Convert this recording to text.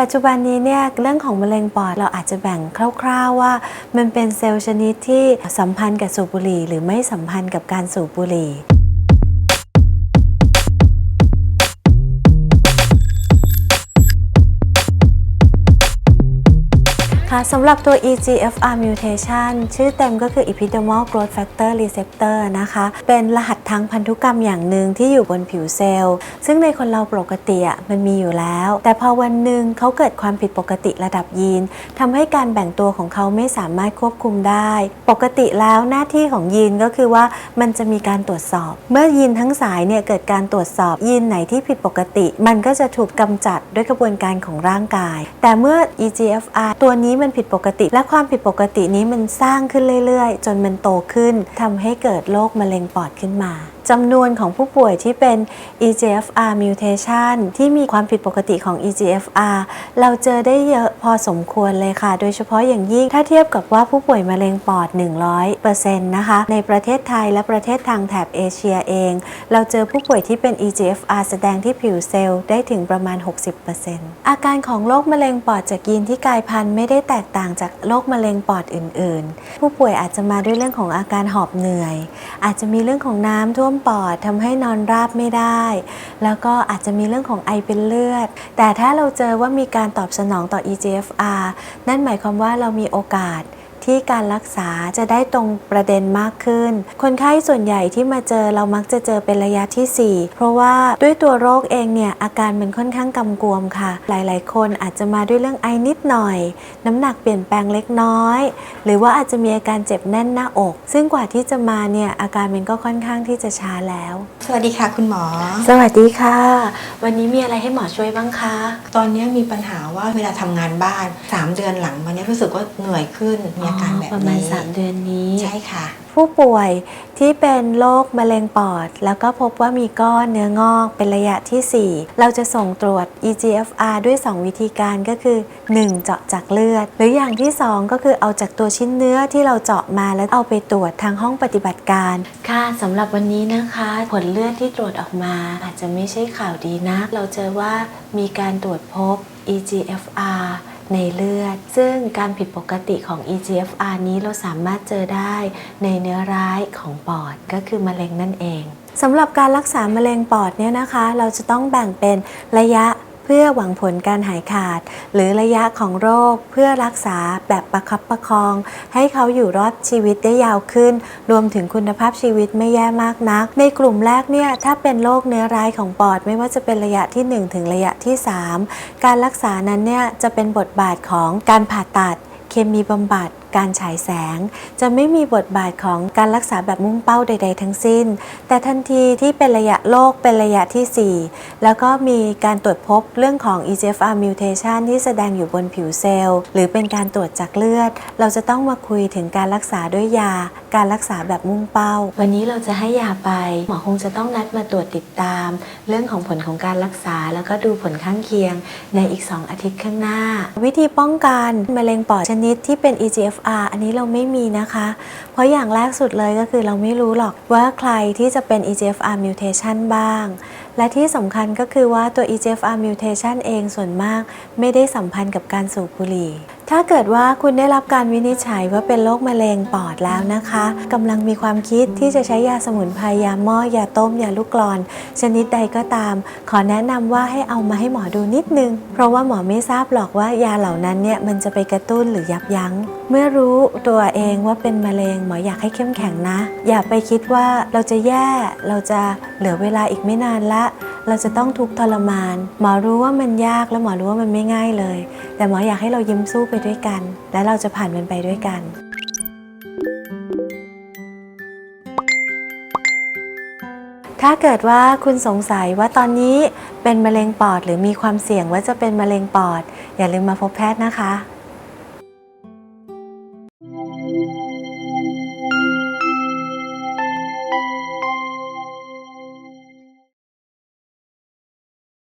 ปัจจุบันนี้เนี่ยเรื่องของมะเร็งปอดเราอาจจะแบ่งคร่าวๆว่า มันเป็นเซลล์ชนิดที่สัมพันธ์กับสูบบุหรี่ หรือไม่สัมพันธ์กับการสูบบุหรี่ค่ะสำหรับตัว EGFR mutation ชื่อเต็มก็คือ epidermal growth factor receptor นะคะ เป็นรหัส ทางพันธุกรรมอย่างหนึ่งที่อยู่บนผิวเซลล์ ซึ่งในคนเราปกติอะมันมีอยู่แล้ว แต่พอวันหนึ่งเขาเกิดความผิดปกติระดับยีนทำให้การแบ่งตัวของเขาไม่สามารถควบคุมได้ ปกติแล้วหน้าที่ของยีนก็คือว่ามันจะมีการตรวจสอบ เมื่อยีนทั้งสายเนี่ยเกิดการตรวจสอบยีนไหนที่ผิดปกติ มันก็จะถูกกำจัดด้วยกระบวนการของร่างกาย แต่เมื่อ EGFR ตัวนี้มันผิดปกติ และความผิดปกตินี้มันสร้างขึ้นเรื่อย ๆ จนมันโตขึ้นทำให้เกิดโรคมะเร็งปอดขึ้นมา Yeah. จำนวนของผู้ป่วยที่เป็น EGFR mutation ที่มีความผิดปกติของ EGFR เราเจอได้เยอะพอสมควรเลยค่ะ โดยเฉพาะอย่างยิ่งถ้าเทียบกับว่าผู้ป่วยมะเร็งปอด 100%นะคะ ในประเทศไทยและประเทศทางแถบเอเชียเอง เราเจอผู้ป่วยที่เป็น EGFR แสดงที่ผิวเซลล์ได้ถึงประมาณ 60%อาการของโรคมะเร็งปอดจากยีนที่กลายพันธุ์ไม่ได้แตกต่างจากโรคมะเร็งปอดอื่น ๆ ผู้ป่วยอาจจะมาด้วยเรื่องของอาการหอบเหนื่อย อาจจะมีเรื่องของน้ำท่วมปอดทำให้นอนราบไม่ได้ แล้วก็อาจจะมีเรื่องของไอเป็นเลือด แต่ถ้าเราเจอว่ามีการตอบสนองต่อ EGFR นั่นหมายความว่าเรามีโอกาส ที่การรักษาจะได้ตรงประเด็นมากขึ้น คนไข้ส่วนใหญ่ที่มาเจอเรามักจะเจอเป็นระยะที่ 4 เพราะว่าด้วยตัวโรคเองเนี่ยอาการมันค่อนข้างกำกวมค่ะ หลายๆ คนอาจจะมาด้วยเรื่องไอนิดหน่อย น้ำหนักเปลี่ยนแปลงเล็กน้อย หรือว่าอาจจะมีอาการเจ็บแน่นหน้าอก ซึ่งกว่าที่จะมาเนี่ยอาการมันก็ค่อนข้างที่จะช้าแล้ว สวัสดีค่ะคุณหมอ สวัสดีค่ะ วันนี้มีอะไรให้หมอช่วยบ้างคะ ตอนนี้มีปัญหาว่าเวลาทำงานบ้าน 3 เดือนหลังมาเนี้รู้สึกว่าเหนื่อยขึ้นมีอาการแบบประมาณนี้3เดือนนี้ใช่ค่ะ ผู้ป่วยที่เป็นโรคมะเร็งปอด แล้วก็พบว่ามีก้อนเนื้องอกเป็นระยะทีสี่ 4 เราจะส่งตรวจ EGFR ด้วย 2 วิธีการก็คือ 1. เจาะจากเลือด หรืออย่างที่ 2 ก็คือเอาจากตัวชิ้นเนื้อที่เราเจาะมาแล้วเอาไปตรวจทางห้องปฏิบัติการ ค่ะสำหรับวันนี้นะคะ ผลเลือดที่ตรวจออกมา อาจจะไม่ใช่ข่าวดีนักเราเจอว่ามีการตรวจพบ EGFR ในเลือด ซึ่งการผิดปกติของ EGFR นี้เราสามารถเจอได้ในเนื้อร้ายของปอดก็คือมะเร็งนั่นเองสำหรับการรักษามะเร็งปอดเนี่ยนะคะ เราจะต้องแบ่งเป็นระยะ พื่อหวังผลการหายขาด หรือระยะของโรคเพื่อรักษาแบบประคับประคอง ให้เขาอยู่รอดชีวิตได้ยาวขึ้น รวมถึงคุณภาพชีวิตไม่แย่มากนัก ในกลุ่มแรกเนี่ยถ้าเป็นโรคเนื้อร้ายของปอดไม่ว่าจะเป็นระยะที่ 1 ถึงระยะที่ 3 การรักษานั้นเนี่ยจะเป็นบทบาทของการผ่าตัดเคมีบำบัด การฉายแสง จะไม่มีบทบาทของการรักษาแบบมุ่งเป้าใด ๆ ทั้งสิ้น แต่ทันทีที่เป็นระยะโรคเป็นระยะทีสี่ 4 แล้วก็มีการตรวจพบเรื่องของ EGFR mutation ที่แสดงอยู่บนผิวเซลล์ หรือเป็นการตรวจจากเลือด เราจะต้องมาคุยถึงการรักษาด้วยยา การรักษาแบบมุ่งเป้า วันนี้เราจะให้ยาไป หมอคงจะต้องนัดมาตรวจติดตาม เรื่องของผลของการรักษา แล้วก็ดูผลข้างเคียงในอีก 2 อาทิตย์ข้างหน้า วิธีป้องกันมะเร็งปอดชนิดที่เป็น EGFR อันนี้เราไม่มีนะคะ เพราะอย่างแรกสุดเลยก็คือเราไม่รู้หรอกว่าใครที่จะเป็น EGFR mutation บ้าง และที่สำคัญก็คือว่าตัว EGFR mutation เองส่วนมากไม่ได้สัมพันธ์กับการสูบบุหรี่ ถ้าเกิดว่าคุณได้รับการวินิจฉัยว่าเป็นโรคมะเร็งปอดแล้วนะคะกำลังมีความคิดที่จะใช้ยาสมุนไพรยาหม้อยาต้มยาลูกกรอน ชนิดใดก็ตาม ขอแนะนำว่าให้เอามาให้หมอดูนิดนึง เพราะว่าหมอไม่ทราบหรอกว่ายาเหล่านั้นเนี่ยมันจะไปกระตุ้นหรือยับยั้ง เมื่อรู้ตัวเองว่าเป็นมะเร็งหมออยากให้เข้มแข็งนะ อย่าไปคิดว่าเราจะแย่เราจะเหลือเวลาอีกไม่นานละ เราจะต้องทุกข์ทรมาน หมอรู้ว่ามันยากและหมอรู้ว่ามันไม่ง่ายเลย แต่หมออยากให้เรายิ้มสู้ไปด้วยกัน และเราจะผ่านมันไปด้วยกันถ้าเกิดว่าคุณสงสัยว่าตอนนี้เป็นมะเร็งปอดหรือมีความเสี่ยงว่าจะเป็นมะเร็งปอด อย่าลืมมาพบแพทย์นะคะ